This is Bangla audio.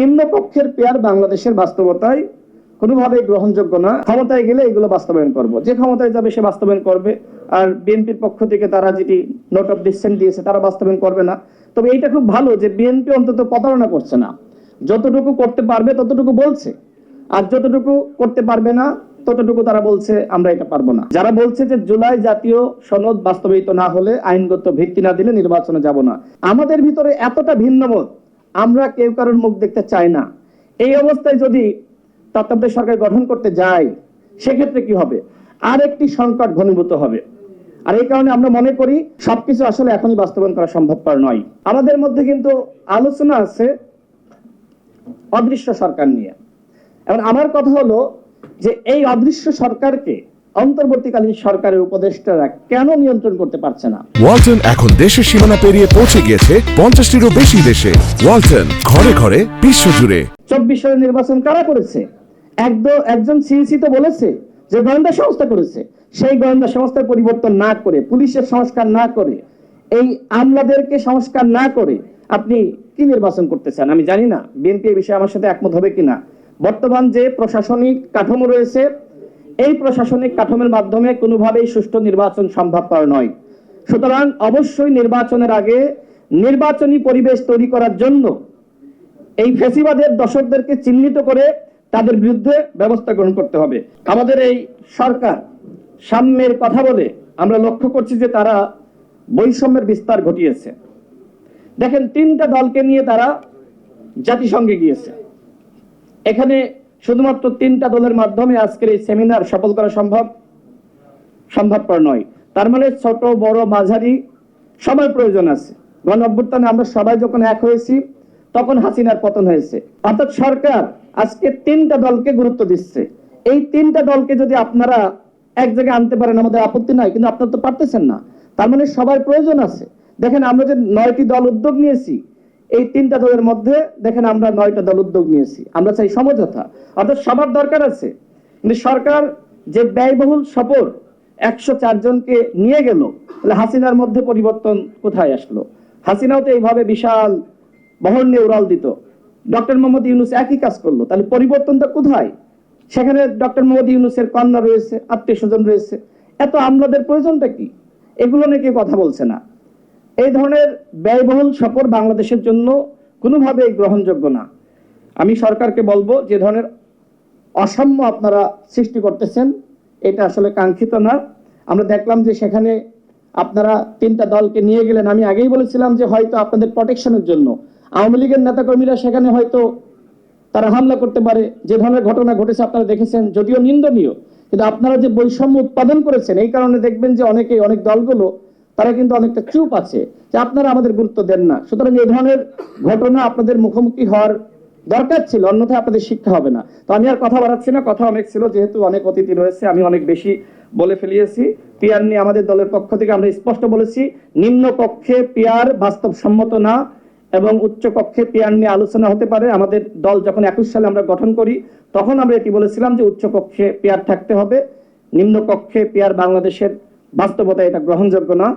নিম্নপক্ষের পেয়ার বাংলাদেশের বাস্তবতায় কোনোভাবেই গ্রহণযোগ্য না। ক্ষমতায় গেলে এগুলো বাস্তবায়ন করব। যে ক্ষমতায় যাবে, সে বাস্তবায়ন করবে। আর বিএনপির পক্ষ থেকে তারা যেটি নোট অফ ডিসেন্ট দিয়েছে, তারা বাস্তবায়ন করবে না। তবে এইটা খুব ভালো যে বিএনপি অন্তত প্রতারণা করছে না। যতটুকু করতে পারবে, ততটুকু বলছে। আর যতটুকু করতে পারবে না, ততটুকু তারা বলছে, আমরা এটা পারব না। যারা বলছে যে জুলাই জাতীয় সনদ বাস্তবায়িত না হলে আইনগত ভিত্তি না দিলে নির্বাচনে যাব না। আমাদের ভিতরে এতটা ভিন্নমত আমরা কেউ কারোর মুখ দেখতে চাই না। এই অবস্থায় যদি তত্ত্বাবধায়ক সরকার গঠন করতে যায়, সেক্ষেত্রে কি হবে? আর একটি সংকট ঘনীভূত হবে। আর এই কারণে আমরা মনে করি সবকিছু আসলে এখনই বাস্তবায়ন করা সম্ভবপর নয়। আমাদের মধ্যে কিন্তু আলোচনা আছে অদৃশ্য সরকার নিয়ে। এখন আমার কথা হলো যে এই অদৃশ্য সরকারকে অন্তর্বর্তীকালীন সরকারের উপদেষ্টারা কেন নিয়ন্ত্রণ করতে পারছে না? ওয়ালটন এখন দেশের সীমানা পেরিয়ে পৌঁছে গিয়েছে পঞ্চাশটিরও বেশি দেশে। ওয়ালটন ঘরে ঘরে বিশ্বজুড়ে চব্বিশ সালের নির্বাচন কারা করেছে? একদম একজন সিইসি তো বলেছে যে গোয়েন্দা সংস্থা করেছে। সেই গোয়েন্দা সংস্থার পরিবর্তন না করে পুলিশের সংস্কার না করে এই আমলাদেরকে সংস্কার না করে আপনি কি নির্বাচন করতে চান আমি জানি না। বিএনপি এই বিষয়ে আমার সাথে একমত হবে কিনা? বর্তমান যে প্রশাসনিক কাঠামো রয়েছে এই প্রশাসনিক কাঠামোর মাধ্যমে কোনোভাবেই সুষ্ঠু নির্বাচন সম্ভবপর নয়। সুতরাং অবশ্যই নির্বাচনের আগে নির্বাচনী পরিবেশ তৈরি করার জন্য এই ফেসিবাদের দর্শকদেরকে চিহ্নিত করে তাদের বিরুদ্ধে ব্যবস্থা গ্রহণ করতে হবে। আমাদের এই সরকার সাম্যের কথা বলে আমরা লক্ষ্য করছি যে তারা বৈষম্যের বিস্তার ঘটিয়েছে। দেখেন তিনটা দলকে নিয়ে তারা জাতিসংঘে গিয়েছে। এখানে শুধুমাত্র তিনটা দলের মাধ্যমে আজকের এই সেমিনার সফল করা সম্ভব, সম্ভবপর নয়। তার মানে ছোট, বড়, মাঝারি, সবার প্রয়োজন আছে। গণ অভ্যুত্থানে আমরা সবাই যখন এক হয়েছি, তখন হাসিনার পতন হয়েছে। অর্থাৎ সরকার আজকে তিনটা দলকে গুরুত্ব দিচ্ছে। এই তিনটা দলকে যদি আপনারা এক জায়গায় আনতে পারেন, আমাদের আপত্তি নাই, কিন্তু আপনারা তো পারতেছেন না। তার মানে সবার প্রয়োজন আছে। দেখেন আমরা যে নয়টি দল উদ্যোগ নিয়েছি এই তিনটা দলের মধ্যে দেখেন আমরা নয়টা দল উদ্যোগ নিয়েছি। আমরা চাই সমঝোতা। অর্থাৎ সবার দরকার আছে। কিন্তু সরকার যে ব্যয়বহুল সফর একশো জনকে নিয়ে গেল, তাহলে হাসিনার মধ্যে পরিবর্তন কোথায় আসলো? হাসিনাও তো এইভাবে বিশাল বহর নিয়ে উড়াল দিত। ডক্টর মোহাম্মদ ইউনুস একই কাজ করল। তাহলে পরিবর্তনটা কোথায়? সেখানে ডক্টর মোহাম্মদ ইউনুসের কন্যা রয়েছে, আত্মীয় স্বজন রয়েছে। এত আমলাদের প্রয়োজনটা কি? এগুলো নিয়ে কথা বলছে না। এই ধরনের ব্যয়বহুল সফর বাংলাদেশের জন্য কোনোভাবেই গ্রহণযোগ্য না। আমি সরকারকে বলব, যে ধরনের অসাম্য আপনারা সৃষ্টি করতেছেন, এটা আসলে কাঙ্ক্ষিত না। আমরা দেখলাম যে সেখানে আপনারা তিনটা দলকে নিয়ে গেলেন। আমি আগেই বলেছিলাম যে হয়তো আপনাদের প্রোটেকশনের জন্য। আওয়ামী লীগের নেতাকর্মীরা সেখানে হয়তো তারা হামলা করতে পারে। যে ধরনের ঘটনা ঘটেছে আপনারা দেখেছেন, যদিও নিন্দনীয়। কিন্তু আপনারা যে বৈষম্য উৎপাদন করেছেন, এই কারণে দেখবেন যে অনেকে অনেক দলগুলো তারা কিন্তু অনেকটা চুপ আছে যে আপনারা আমাদের গুরুত্ব দেন না। সুতরাং এই ধরনের ঘটনা আপনাদের মুখোমুখি হওয়ার দরকার ছিল, অন্যথায় আপনাদের শিক্ষা হবে না। তো আমি আর কথা বাড়াচ্ছি না, কথা অনেক ছিল, যেহেতু অনেক অতিথি রয়েছে, আমি অনেক বেশি বলে ফেলিয়েছি। পিয়ার নিয়ে আমাদের দলের পক্ষ থেকে আমরা স্পষ্ট বলেছি, নিম্ন কক্ষে পিয়ার বাস্তবসম্মত না এবং উচ্চ কক্ষে পিয়ার নিয়ে আলোচনা হতে পারে। আমাদের দল যখন একুশ সালে আমরা গঠন করি, তখন আমরা এটি বলেছিলাম যে উচ্চ কক্ষে পেয়ার থাকতে হবে। নিম্ন কক্ষে পেয়ার বাংলাদেশের বাস্তবতা এটা গ্রহণযোগ্য না।